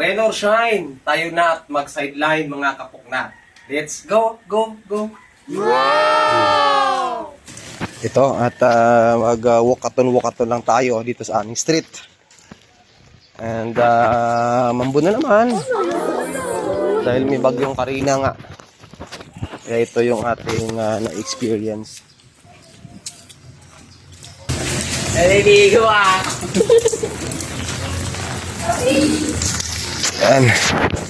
Rain or shine, tayo na at mag-sideline mga kapuknat. Let's go, go, go. Ito at uh, mag uh, walkathon walkathon lang tayo dito sa aming street. And uh, mambo na naman. Dahil may bagyong Karina nga. Kaya ito yung ating uh, na-experience. Naliligo ah. Yan.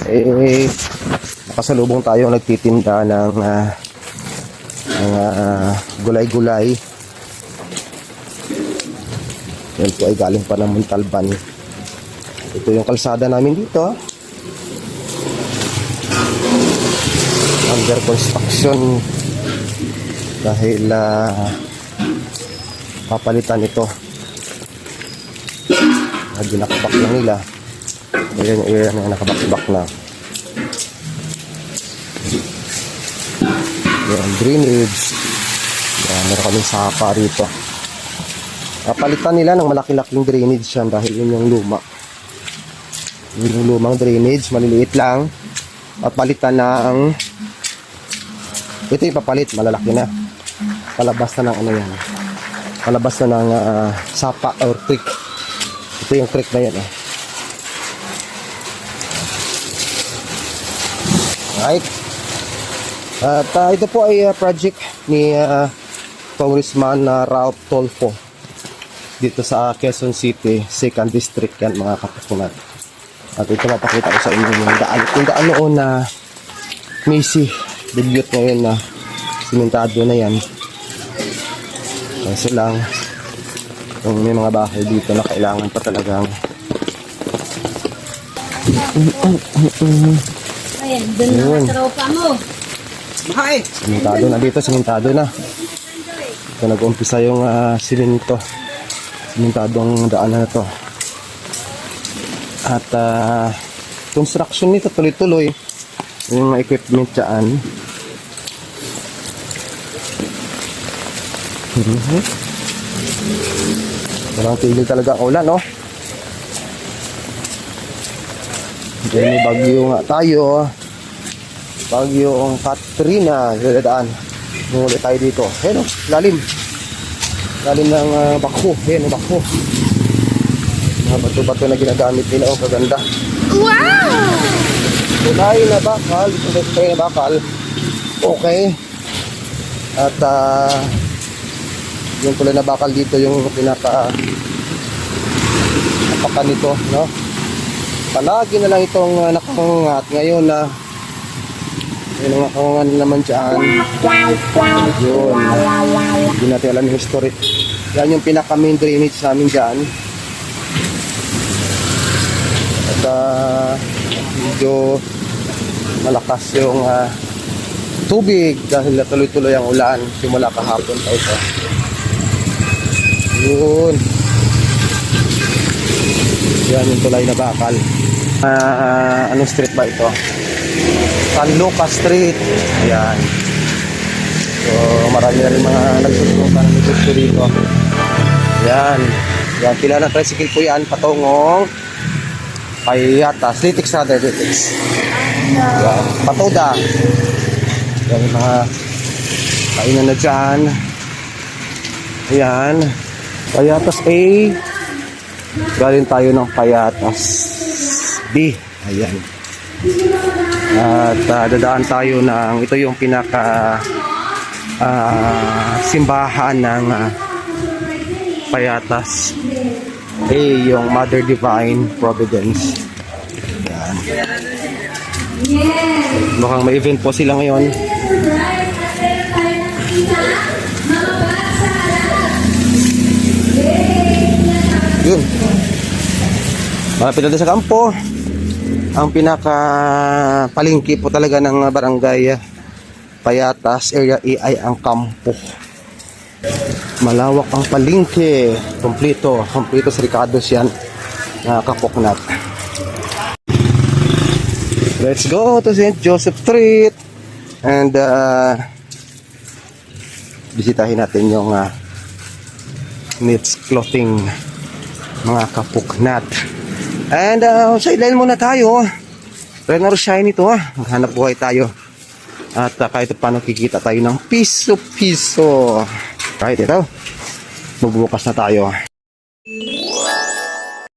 Eh, nakasalubong tayo nagtitinda ng uh, mga uh, gulay-gulay. Yan po ay galing pa ng Montalban. Ito yung kalsada namin dito. Under construction dahil ah, papalitan ito. Uh, dinakbak lang nila. Ayan area na nakabakbak na. Yan, drainage. Yan, meron kaming sapa rito. Kapalitan nila ng malaki-laking drainage yan dahil yun yung luma. Yun yung lumang drainage, maliliit lang. At palitan ng ito yung papalit, malalaki na. Palabas na ng ano yan. Palabas na ng ah, sapa or creek. Ito yung creek na yan. Eh. Right. At ah, ito po ay ah, project ni uh, Congressman na Ralph Tolfo dito sa Quezon City, 2nd District yan mga kapukunan. At ito mapakita ko sa inyo yung daan. Yung daan noon na Macy, debut ngayon na simentado na yan. Kasi lang, kung may mga bahay dito na kailangan pa talagang Ayan, dun na Yun. sa tropa mo. Bahay! Simentado na dito, simentado na. Ito nag-umpisa yung uh, siminto. Simentadong daanan na to. At ah, construction nito tuloy-tuloy. Yung mga equipment dyan. Mhm. Walang tigil talaga ang ulan, no? Diyan may bagyo nga tayo. Bagyong Katrina, dadaan. Muli tayo dito. Ayan o, lalim. Lalim ng uh, bakho. Ayan o, bakho. Mga bato-bato na ginagamit nila. O, kaganda. Wow! Tulay na bakal. Ito tulay na bakal. Okay. At ah yung tulay na bakal dito yung pinaka napakan nito, no? Palagi na lang itong uh, nakakangat ngayon na yun ang nakakangan naman dyan. Yun. Hindi natin alam yung history. Yan yung pinaka main drainage namin dyan. At ah, medyo malakas yung ah, tubig dahil tuloy-tuloy ang ulan simula kahapon pa ito. Yun. Yan yung tulay na bakal. Ah, anong street ba ito? San Lucas Street. Ayan. So, marami na rin mga nagsusukan ng negosyo dito. Ayan. Ayan, pila na tricycle po yan, patungong Payatas, Litix na Litix. Ayan, Patoda. Ayan, mga kainan na dyan. Ayan. Payatas A. Galing tayo ng Payatas B. Ayan. At ah, dadaan tayo ng ito yung pinaka ah, simbahan ng ah, Payatas. A yung Mother Divine Providence. Yan. Mukhang may event po sila ngayon. Yun. Malapit natin sa kampo ang pinaka palingki po talaga ng barangay ah, Payatas area A ay ang kampo. Malawak ang palingki. Kompleto. Kompleto sa Ricardo's yan. Na kapoknat. Let's go to St. Joseph Street. And uh, bisitahin natin yung uh, knits clothing mga kapuknat. And uh, sideline muna tayo. Rain or shine ito. ah. Maghanap buhay tayo. At uh, kahit paano kikita tayo ng piso-piso. Right, ito. Magbubukas na tayo.